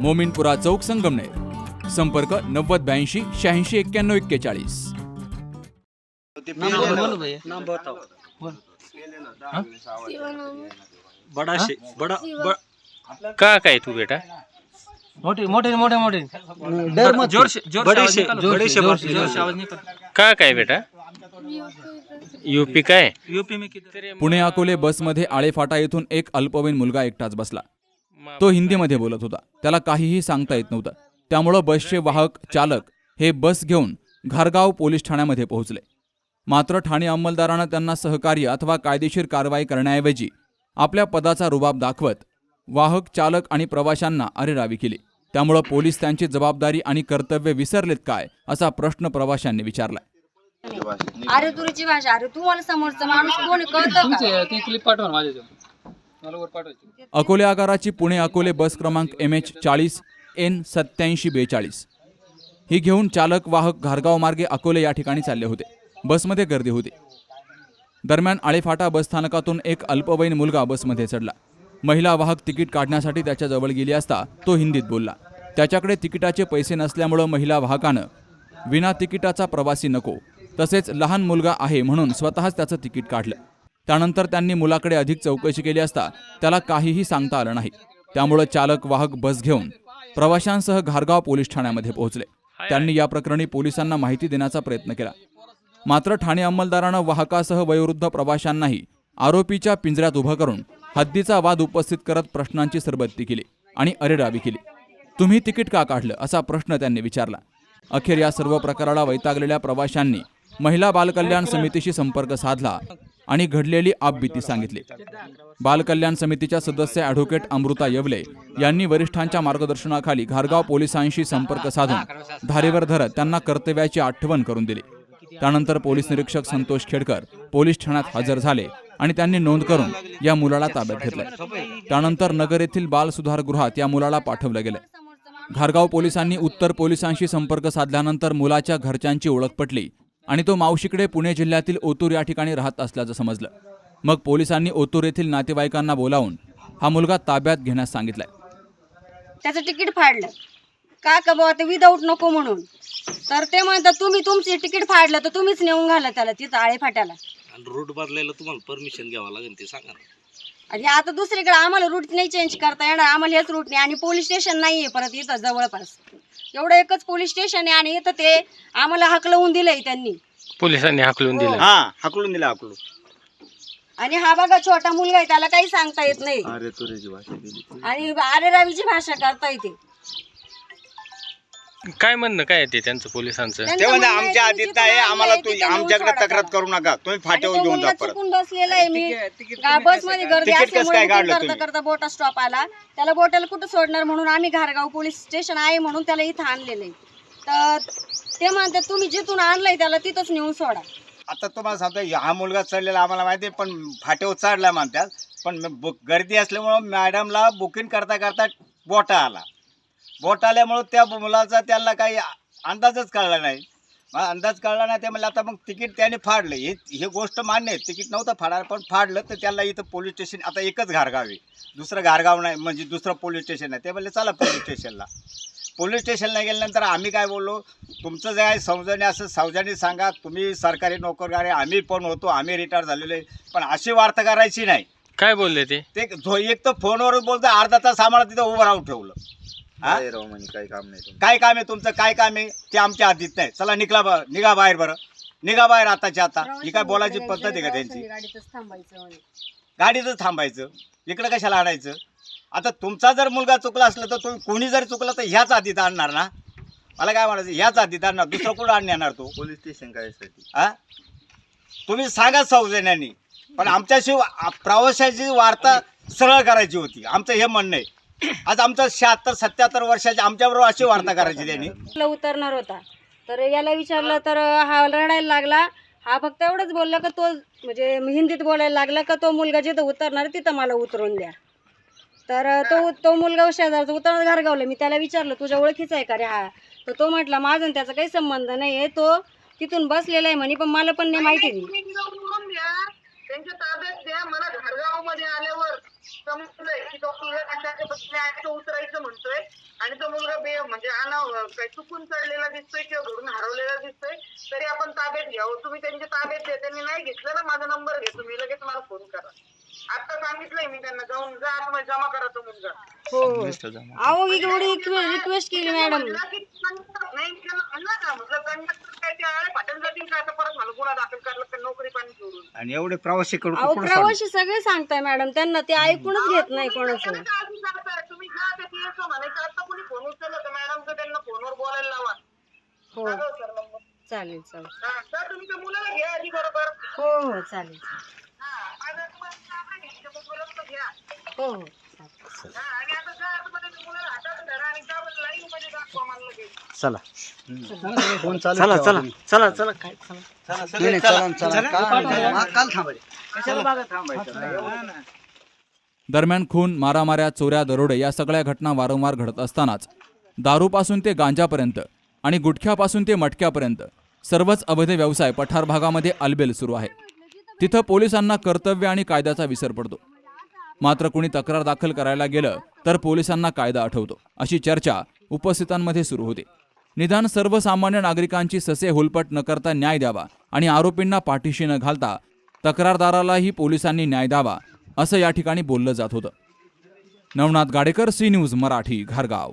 मोमिनपुरा चौक संगमनेर. संपर्क नव्वद ब्याऐंशी शहाऐंशी एक्क्याण्णव एक्केचाळीस. बड़ा बड़ा का काय तू बेटा मोटे मोटे मोटे मोटे डर मत जोर से जोर बड़े से से आवाज निकालो, जोर बड़े से से जोर बात से जोर जोर से से आवाज निकाल. का काय बेटा? यूपी काय? यूपी पुणे अकोले बसमध्ये आळेफाटा येथून एक अल्पवयीन मुलगा एकटाच बसला. तो हिंदीमध्ये बोलत होता. त्याला काहीही सांगता येत नव्हतं. त्यामुळं बसचे वाहक चालक हे बस घेऊन घारगाव पोलीस ठाण्यामध्ये पोहोचले. मात्र ठाणे अंमलदारानं त्यांना सहकार्य अथवा कायदेशीर कारवाई करण्याऐवजी आपल्या पदाचा रुबाब दाखवत वाहक चालक आणि प्रवाशांना अरेरावी केली. त्यामुळं पोलीस त्यांची जबाबदारी आणि कर्तव्य विसरलेत काय असा प्रश्न प्रवाशांनी विचारला अरे तुरीची भाषा अरे तू मला समोरचा माणूस कोणी कळतं का? ते क्लिप पाठवा ना अकोले आगाराची पुणे अकोले बस क्रमांक एम एच चाळीस एन सत्याऐंशी बेचाळीस. ही घेऊन चालक वाहक घारगाव मार्गे अकोले या ठिकाणी चालले होते. बसमध्ये गर्दी होती. दरम्यान आळेफाटा बसस्थानकातून एक अल्पवयीन मुलगा बसमध्ये चढला. महिला वाहक तिकीट काढण्यासाठी त्याच्याजवळ गेली असता तो हिंदीत बोलला. त्याच्याकडे तिकिटाचे पैसे नसल्यामुळं महिला वाहकानं विना तिकिटाचा प्रवासी नको तसेच लहान मुलगा आहे म्हणून स्वतःच त्याचं तिकीट काढलं. त्यानंतर त्यांनी मुलाकडे अधिक चौकशी केली असता त्याला काहीही सांगता आलं नाही. त्यामुळं चालक वाहक बस घेऊन प्रवाशांसह घारगाव पोलीस ठाण्यामध्ये पोहोचले. त्यांनी या प्रकरणी पोलिसांना माहिती देण्याचा प्रयत्न केला. मात्र ठाणे अंमलदारानं वाहकासह वयोवृद्ध प्रवाशांनाही आरोपीच्या पिंजऱ्यात उभं करून हद्दीचा वाद उपस्थित करत प्रश्नांची सरबत्ती केली आणि अरेरावी केली. तुम्ही तिकीट का काढलं? असा प्रश्न त्यांनी विचारला. अखेर या सर्व प्रकाराला वैतागलेल्या प्रवाशांनी महिला बालकल्याण समितीशी संपर्क साधला. आणि घडलेली आपबीती सांगितली. बालकल्याण समितीच्या सदस्य अॅडव्होकेट अमृता येवले यांनी वरिष्ठांच्या मार्गदर्शनाखाली घारगाव पोलिसांशी संपर्क साधून धारेवर धरत त्यांना कर्तव्याची आठवण करून दिली. त्यानंतर पोलीस निरीक्षक संतोष खेडकर पोलीस ठाण्यात हजर झाले आणि त्यांनी नोंद करून या मुलाला ताब्यात घेतलं त्यानंतर नगर येथील बाल सुधारगृहात या मुलाला पाठवलं गेलं घारगाव पोलिसांनी उत्तर पोलिसांशी संपर्क साधल्यानंतर मुलाच्या घरच्यांची ओळख पटली. आणि तो मावशीकडे पुणे जिल्ह्यातील ओतूर या ठिकाणी राहत असल्याचं समजलं. मग पोलिसांनी ओतूर येथील नातेवाईकांना बोलावून हा मुलगा ताब्यात घेण्यास सांगितलंय. त्याचं तिकीट फाडलं. का का बाबा ते विदाऊट नको म्हणून. तर ते म्हणतात तुम्ही तुमची तिकीट फाडलं तर तुम्हीच नेऊन घाला त्याला तिथं आळे फाट्याला. आणि रूट बदलायला तुम्हाला परमिशन घ्यावं लागेल ते सांगा ना. आणि आता दुसरीकडे आम्हाला रूट नाही चेंज करता येणार. आम्हाला हेच रूट नाही. आणि पोलीस स्टेशन नाहीये परत इथं जवळपास. एवढं एकच पोलीस स्टेशन आहे आणि इथं ते आम्हाला हकलवून दिलंय त्यांनी. पोलिसांनी हाकलून दिलं हा हाकलून दिला हाकलून. आणि हा बघा छोटा मुलगा आहे त्याला काही सांगता येत नाही. आणि अरे रवीची भाषा करता येते. काय म्हणणं काय ते त्यांचं पोलिसांचं? ते म्हणजे आमच्या आधीत नाही आम्हाला तू आमच्याकडे तक्रार. करू. नका तुम्ही फाट्यावर तो घेऊन जा परत. चुकून बसलेला आहे मी बस. मध्ये गर्दी तिकीट कसं असल्यामुळे काय booking काढलं करता तुम्ही? करता बोटा स्टॉप आला. त्याला बोटाला कुठं सोडणार म्हणून आम्ही घारगाव पोलीस स्टेशन आहे म्हणून त्याला इथं आणलेलं आहे. तर ते म्हणतात तुम्ही जिथून आणलंय त्याला तिथंच नेऊन सोडा. आता तुम्हाला सांगतो हा मुलगा चढलेला आम्हाला माहिती आहे, पण फाट्यावर चढला म्हणतात. पण मी बु- गर्दी असल्यामुळं मॅडमला बुकिंग करता करता बोटा आला. बोट आल्यामुळं त्या मुलाचा त्यांना काही अंदाजच कळला नाही. मग अंदाज कळला नाही ते म्हणलं आता मग तिकीट त्याने फाडलं. हे हे गोष्ट मान्य आहे. तिकीट नव्हतं फाडायला पण फाडलं तर त्याला इथं पोलीस स्टेशन आता एकच घारगाव आहे. दुसरं घारगाव नाही म्हणजे दुसरं पोलीस स्टेशन आहे. ते म्हणले चला पोलीस स्टेशनला. पोलीस स्टेशनला गेल्यानंतर आम्ही काय बोललो तुमचं जे आहे सौजन्य असं सौजन्य सांगा. तुम्ही सरकारी नोकरदार आहे आम्ही पण होतो आम्ही रिटायर झालेलो आहे. पण अशी वार्ता करायची नाही. काय बोलले ते? ते झो एक तर फोनवरच बोलतो अर्धा तास आम्हाला तिथं उभं राहून ठेवलं. हा? काही काम नाही काय काम आहे तुमचं? काय काम आहे? ते आमच्या हातीत नाही. चला निघला बा निघा बाहेर बरं. निघा बाहेर आताच्या आता. ही काय बोलायची पद्धत आहे का त्यांची? गाडीतच थांबायचं म्हणे. गाडीतच थांबायचं. इकडं कशाला आणायचं? आता तुमचा जर मुलगा चुकला असला तर तुम्ही कोणी जर चुकला तर ह्याच आधीत आणणार ना? मला काय म्हणायचं? ह्याच आधीत आणणार. दुसरं कुठं आणणार तो? पोलीस स्टेशन काय साठी हा? तुम्ही सांगा सौजन्यानी. पण आमच्याशी वा- प्रवाशाची वार्ता सरळ करायची होती. आमचं हे म्हणणं आहे. आज आमचं शहात्तर सत्याहत्तर वर्षाचे आमच्याबरोबर अशी वार्ता करायची त्यांनी. ला उतरणार होता. तर याला विचारलं तर हा रडायला लागला. हा फक्त एवढंच बोलला का तो म्हणजे हिंदीत बोलायला लागला का तो मुलगा जिथं उतरणार तिथं मला उतरून द्या. तर तो तो मुलगा शेजारचा उतरणार घरगावला. मी त्याला विचारलं तुझ्या ओळखीचा आहे का रे हा? तर तो म्हटला माझा आणि त्याचा काही संबंध नाही आहे तो तिथून बसलेला आहे म्हणे पण मला पण नाही माहिती द्या त्यांच्या ताब्यात द्या मला घरगावमध्ये आल्यावर. समजलंय की तो मुलगा कशाच्या बसले उतरायचं म्हणतोय. आणि तो मुलगा बे म्हणजे अनाव काय चुकून चढलेला दिसतोय किंवा घडून हरवलेला दिसतोय तरी आपण ताब्यात घ्यावं. तुम्ही त्यांच्या ताब्यात द्या. त्यांनी नाही घेतलं ना माझा नंबर घ्या तुम्ही. लगेच मला फोन करा. आता सांगितलंय मी त्यांना जाऊन जा आतमध्ये जमा करा तो मुलगा. हो. हो अहो एवढी रिक्वेस्ट केली मॅडम नाही म्हणलं ना म्हटलं कंडक्टर काय ते आळे फाटून जातील का? आता परत मला गुन्हा दाखल करला का नोकरी पाणी सोडून. आणि एवढे प्रवासी कडून अहो प्रवासी सगळे सांगताय मॅडम त्यांना ते ऐकूनच घेत नाही कोणाचं. तुम्ही करताय. तुम्ही जा ते TSO म्हणायचं. आता कोणी फोन उचलला तर मॅडमचं त्यांना फोनवर बोलायला लावा. हो. हो सर नंबर. चालेल चालेल. हा, सर तुमच्या मुलाला घ्या आधी बरोबर. हो हो चालेल हा हो हो चालेल. हा, आणि आता चला. चला. काय दरम्यान खून मारामाऱ्या चोऱ्या दरोडे या सगळ्या घटना वारंवार घडत असतानाच. दारूपासून ते गांजापर्यंत आणि गुटख्यापासून ते मटक्यापर्यंत सर्वच अवैध व्यवसाय पठार भागामध्ये अलबेल सुरू आहे. तिथं पोलिसांना कर्तव्य आणि कायद्याचा विसर पडतो. मात्र कुणी तक्रार दाखल करायला गेलं तर पोलिसांना कायदा आठवतो. अशी चर्चा उपस्थितांमध्ये सुरू होते. निदान सर्वसामान्य नागरिकांची ससे हुलपट न करता न्याय द्यावा आणि आरोपींना पाठीशी न घालता तक्रारदारालाही पोलिसांनी न्याय द्यावा असं या ठिकाणी बोललं जात होतं. Navnath Gadekar C news Marathi घारगाव.